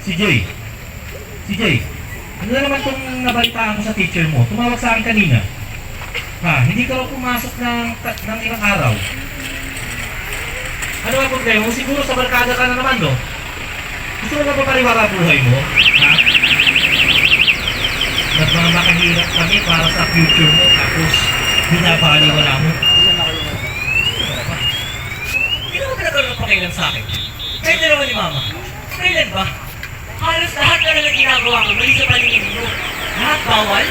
Si Jay. Si Jay. Ano na naman itong nabalitaan ko sa teacher mo? Tumawag sa akin kanina. Ha, hindi ka pumasok ng, ng ilang araw. Ano ang problema? Siguro sa barkada ka na naman, no? Gusto mo ba papariwara ang buhay mo? Ha? Nagmamakahirap kami para sa future mo, tapos binabaliwala mo. Ba? Hindi naman ka nagkaroon ng pakialam sa akin. Kayo dalawa ni Mama. Kailan ba? Halos lahat na lang ang ginagawa ko, mali sa paningin mo. Lahat bawal?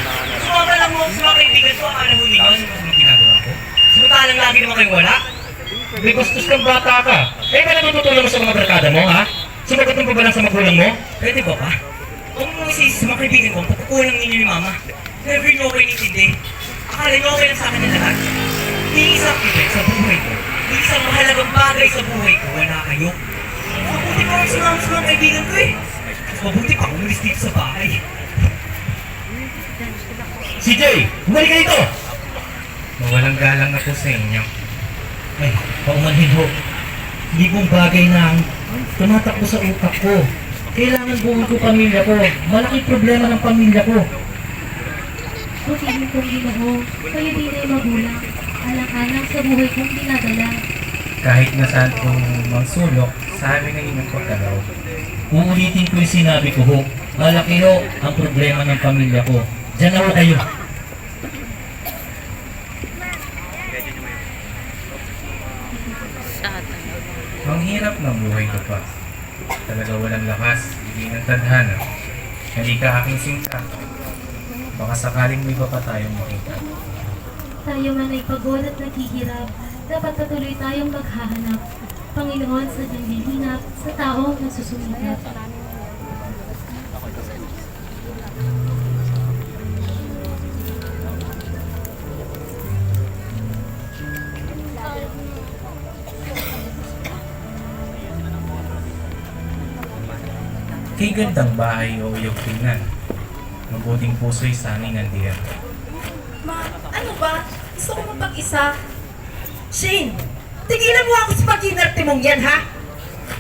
Sumama lang mo sa mga kaibigan ko, akala mo ikaw, ano ang ginagawa ko? Samantalang lagi naman kayo wala? May bastos kang bata ka. Eh, ka natutulong mo sa mga barkada mo, ha? Sumagot mo ba lang sa magulang mo? Pwede ba pa? Kung mo si sa mga kaibigan ko, pagkukulang ninyo ni Mama. Never nyo kayo nitindi. Akala nyo okay lang sa akin na lahat. Hindi isang event sa buhay ko. Hindi isang mahalagang bagay sa buhay ko. Wala kayo. Mabuti pa sumama sa mga kaibigan ko eh. Mabuti pa umalis dito sa bahay. Si Jay, bumalik ka dito! Mawalang galang na po sa inyo. Ay, paumanhin ho. Hindi pong bagay na ang tumatakbo sa utak ko. Kailangan buong ko pamilya ko. Malaking problema ng pamilya ko. Pag-ibig kong ginoo, kayo din ay magulang. Alang-alang sa buhay kong dinadala. Kahit na saan kong mangsulok, sa amin ang inyong pagkalaw. Uulitin ko yung sinabi ko ho. Malaki ho ang problema ng pamilya ko. Diyan na ho kayo. Ang hirap ng buhay ko pa. Talaga walang lakas, hindi ng tadhana. Hindi ka aking sinta. Baka sakaling may pa tayong makita. Tayo man ay pagod at naghihirap, dapat patuloy tayong maghahanap. Panginoon sa hinap sa taong nagsusumikap. Kay gandang bahay o iyong tingnan. Mabuting puso'y sanging andiyan. Ma, ano ba? Gusto ko mapag-isa. Shane, mo ako sa pag-inerte mong yan, ha?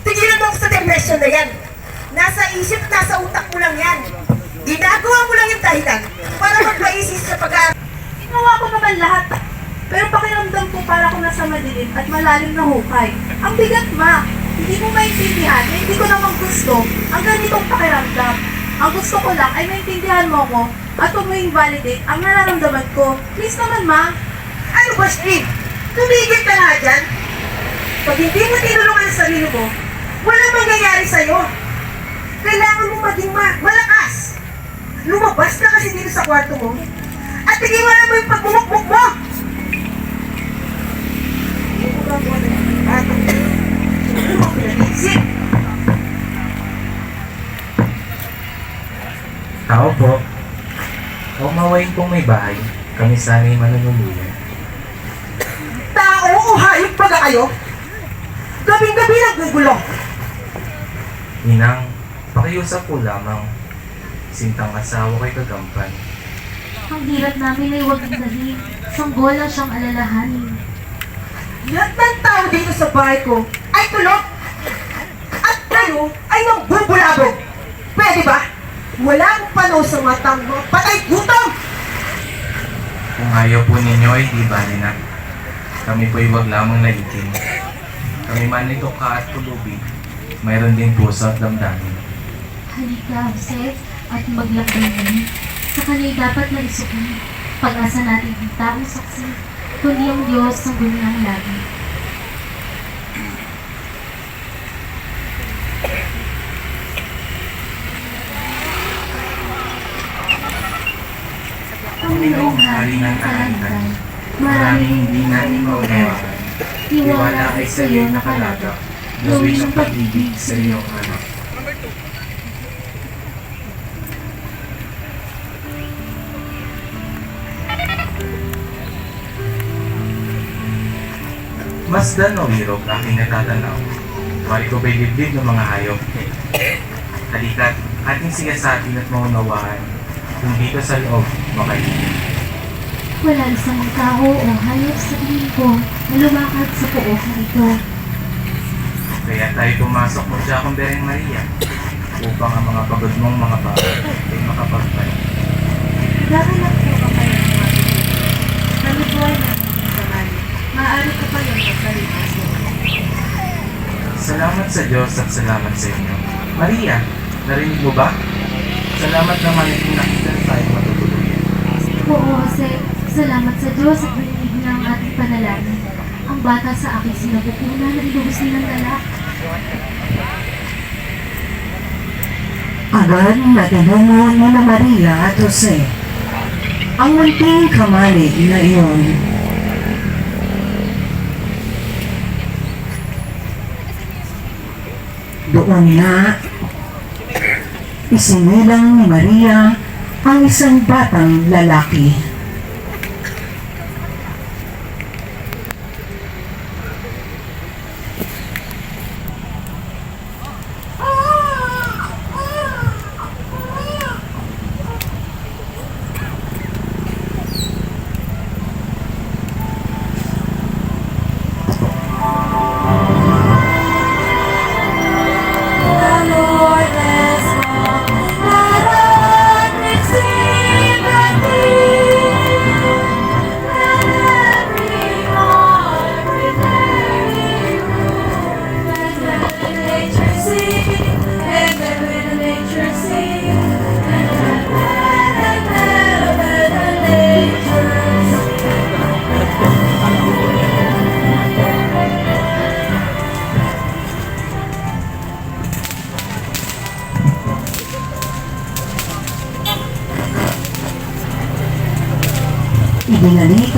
Tigilan mo ako sa depression na yan. Nasa isip at nasa utak mo lang yan. Ginagawa mo lang yung dahilan para magpaisis sa pag Ginawa ko naman lahat. Pero pakiramdam ko para akong nasa madilim at malalim na hukay. Ang bigat, ma. Hindi mo maintindihan na hindi ko naman gusto ang ganitong pakiramdam. Ang gusto ko lang ay maintindihan mo ko at huwag mo invalidate ang nararamdaman ko. Please naman, ma. Ano ba, Steve? Tumigil ka nga dyan. Pag hindi mo tinulungan ang sarili mo, walang mangyayari sa'yo. Kailangan mo maging ma malakas. Lumabas ka kasi dito sa kwarto mo at tigilan mo yung pagmumukmuk mo. Ano mo pinag-iisip? Tao po. O mawain kong may bahay, kami sana'y manunuluyan. Tao o hayop pa kayo? Gabing-gabi naggugulo. Inang, pakiusap po lamang. Sintang asawa kay kagampan. Ang hirap namin ay huwag dali. Sanggol ang siyang alalahanin. Lahat ng tao dito sa bahay ko ay tulog. At kayo ay nangbubulabog. Pwede ba? Walang panaw sa matang mga patay gutom. Kung ayaw po ninyo ay di bali na. Kami po'y wag lamang naitin. Kami man nito ka at pulubi. Mayroon din puso at damdamin. Halika, Jose, at maglakbayin. Sa kana'y dapat maisukin. Pag-asa natin ang taong saksi, kundi ang Diyos ng gunyang lagi. Panginoong Hari ng Kalangitan, maraming hindi namin maunawaan. Tiwala ay sa iyo nakalagak. Gawin ang pag-ibig sa iyong anak. Masdan o hirog aking natatanaw. Wari ko ba'y dibdib ng mga hayop? Halika't ating sigasatin at maunawaan kung dito sa loob makaligid. Wala isang tao o hayop sa tingin ko na lumakad sa puok na ito. Kaya tayo pumasok mo siya kung Bereng Maria. upang ang mga pagod mong mga paa ay makapagpalit. Naganak po ka kayo ng mga Nalubuhay na ng kamali. Maaari ko kayong magpalipas Salamat sa Diyos at salamat sa inyo. Maria, narinig mo ba? Salamat naman kung nakita na tayo matutuluyan. Salamat sa Diyos at narinig ang ating panalangin. Ang bata sa aking sinapupunan na ilubos nilang dala. Agad na tinungo ni na Maria at Jose ang munting kamalig na iyon. Doon na isinilang ni Maria ang isang batang lalaki.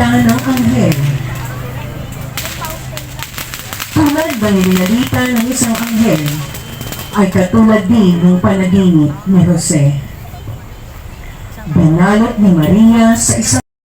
Ibinalita ng anghel. Tulad ba ibinalita ng isang anghel, ay katulad din ng panaginip ni Jose. Binalot ni Maria sa isang